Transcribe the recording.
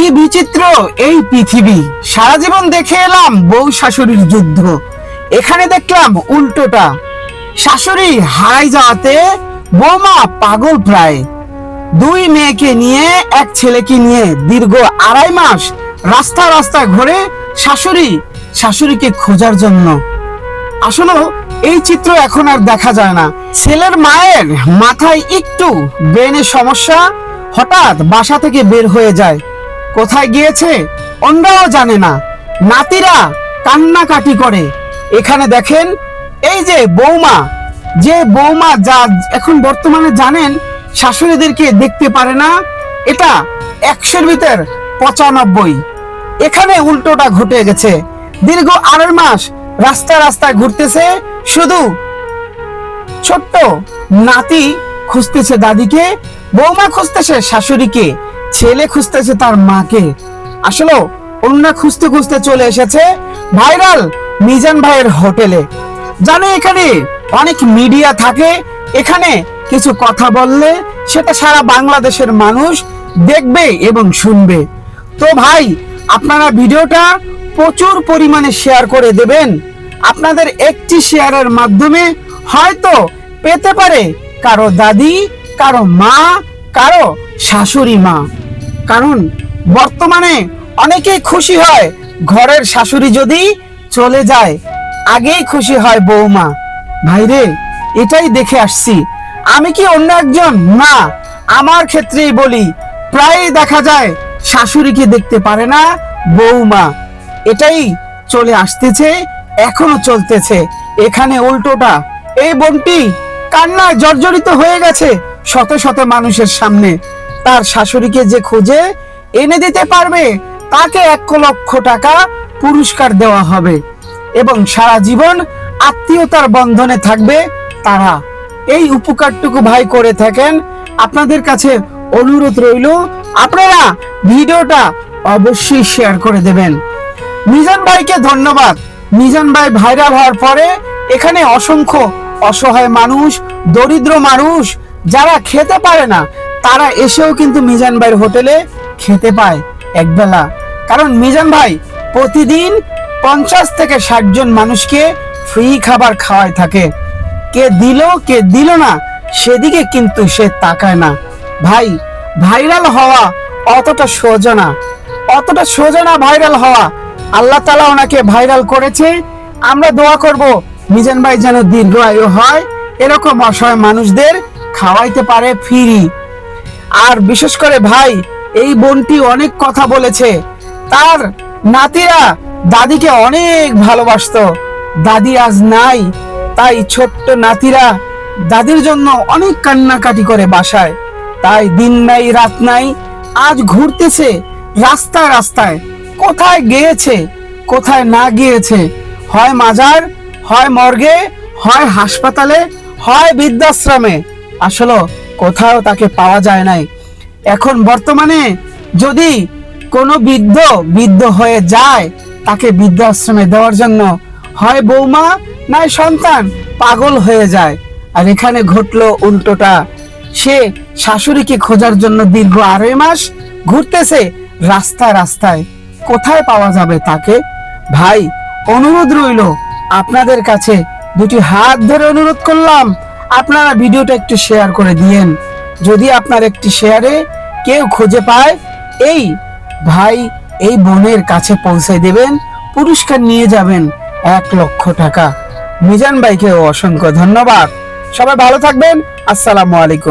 কি বিচিত্র এই পৃথিবী? সারা জীবন দেখে এলাম বউ শাশুড়ির যুদ্ধ। এখানে দেখলাম উল্টোটা। শাশুড়ি হারাই যাওয়াতে বৌমা পাগল প্রায়। দুই মেয়েকে নিয়ে এক ছেলেকে নিয়ে দীর্ঘ আড়াই মাস রাস্তা রাস্তা ঘুরে শাশুড়ি শাশুড়িকে খোঁজার জন্য। আসলে এই চিত্র এখন আর দেখা যায় না। ছেলের মায়ের মাথায় একটু ব্রেনের সমস্যা, হঠাৎ বাসা থেকে বের হয়ে যায়। কোথায় গিয়েছে? অন্যরাও জানে না। নাতিরা কান্নাকাটি করে। এখানে দেখেন, এই যে বৌমা যে বৌমা যা এখন বর্তমানে জানেন, শাশুড়িদেরকে দেখতে পারে না, এটা একশোর ভিতর পঁচানব্বই। এখানে উল্টোটা ঘটে গেছে। দীর্ঘ আড়াই মাস রাস্তা রাস্তায় ঘুরতেছে, শুধু ছোট্ট নাতি খুঁজতেছে দাদিকে, বৌমা খুঁজতেছে শাশুড়িকে। ছেলে খুঁজতেছে তার মাকে। আসলে অন্য খুঁজতে খুঁজতে চলে এসেছে ভাইরাল মিজান ভাইয়ের হোটেলে। জানে এখানে অনেক মিডিয়া থাকে, এখানে কিছু কথা বললে সেটা সারা বাংলাদেশের মানুষ দেখবে এবং শুনবে। তো ভাই, আপনারা ভিডিওটা প্রচুর পরিমাণে শেয়ার করে দেবেন। আপনাদের একটি শেয়ারের মাধ্যমে হয়তো পেতে পারে কারও দাদি, কারও মা, কারও শাশুড়ি মা। কারণ বর্তমানে অনেকেই খুশি হয় ঘরের শাশুড়ি যদি চলে যায়, আগেই খুশি হয় বৌমা ভাইরে, এটাই দেখে আসছি। আমি কি অন্য একজন? না, আমার ক্ষেত্রেই বলি প্রায় দেখা যায় শাশুড়িকে দেখতে পারে না বৌমা এটাই চলে আসতেছে, এখনও চলতেছে। এখানে উল্টোটা এই বোনটি কান্নায় জর্জরিত হয়ে গেছে শত শত মানুষের সামনে। তার শাশুড়িকে যে খুঁজে এনে দিতে পারবে, তাকে এক লক্ষ টাকা পুরস্কার দেওয়া হবে এবং সারা জীবন আত্মীয়তার বন্ধনে থাকবে তারা। এই উপকারটুকু ভাই করে থাকেন। আপনাদের কাছে অনুরোধ রইল, আপনারা ভিডিওটা অবশ্যই শেয়ার করে দেবেন। মিজান ভাইকে ধন্যবাদ। মিজান ভাই ভাইরাল হওয়ার পরে এখানে অসংখ্য অসহায় মানুষ, দরিদ্র মানুষ, যারা খেতে পারে না তারা এসেও কিন্তু মিজান ভাইয়ের হোটেলে খেতে পায় একবেলা। কারণ মিজান ভাই প্রতিদিন পঞ্চাশ থেকে ষাট জন মানুষকে ফ্রি খাবার খাওয়ায় থাকে। কে দিল কে দিল না, সেদিকে কিন্তু সে তাকায় না। ভাই, ভাইরাল হওয়া অতটা সোজা না। অতটা সোজা না ভাইরাল হওয়া। আল্লাহ তালা ওনাকে ভাইরাল করেছে। আমরা দোয়া করব মিজান ভাই যেন দীর্ঘ আয়ু হয়, এরকম অসহায় মানুষদের খাওয়াইতে পারে ফ্রি আর বিশেষ করে ভাই, এই বোনটি অনেক কথা বলেছে। তার নাতিরা দাদিকে অনেক ভালোবাসতো। দাদি আজ নাই, তাই ছোট্ট নাতিরা দাদির জন্য অনেক কান্নাকাটি করে বাসায়। তাই দিন নাই, রাত নাই, আজ ঘুরতেছে রাস্তায় রাস্তায়। কোথায় গিয়েছে, কোথায় না গিয়েছে? হয় মাজার, হয় মর্গে, হয় হাসপাতালে, হয় বৃদ্ধাশ্রমে। আসলে কোথাও তাকে পাওয়া যায় নাই। এখন বর্তমানে যদি কোনো বৃদ্ধ বৃদ্ধ হয়ে যায়, তাকে বৃদ্ধাশ্রমে দেওয়ার জন্য হয় বৌমা নাই সন্তান, পাগল হয়ে যায়। আর এখানে ঘটলো উল্টোটা। সে শাশুড়িকে খোঁজার জন্য দীর্ঘ আড়াই মাস ঘুরতেছে রাস্তায় রাস্তায়। কোথায় পাওয়া যাবে তাকে? ভাই, অনুরোধ রইল, আপনাদের কাছে দুটি হাত ধরে অনুরোধ করলাম। আপনারা ভিডিওটা একটু শেয়ার করে দিয়েন। যদি আপনার একটি শেয়ারে কেউ খুঁজে পায়, এই ভাই, এই বোনের কাছে পৌঁছে দেবেন, পুরস্কার নিয়ে যাবেন এক লক্ষ টাকা। মিজান ভাইকে অসংখ্য ধন্যবাদ। সবাই ভালো থাকবেন। আসসালামু আলাইকুম।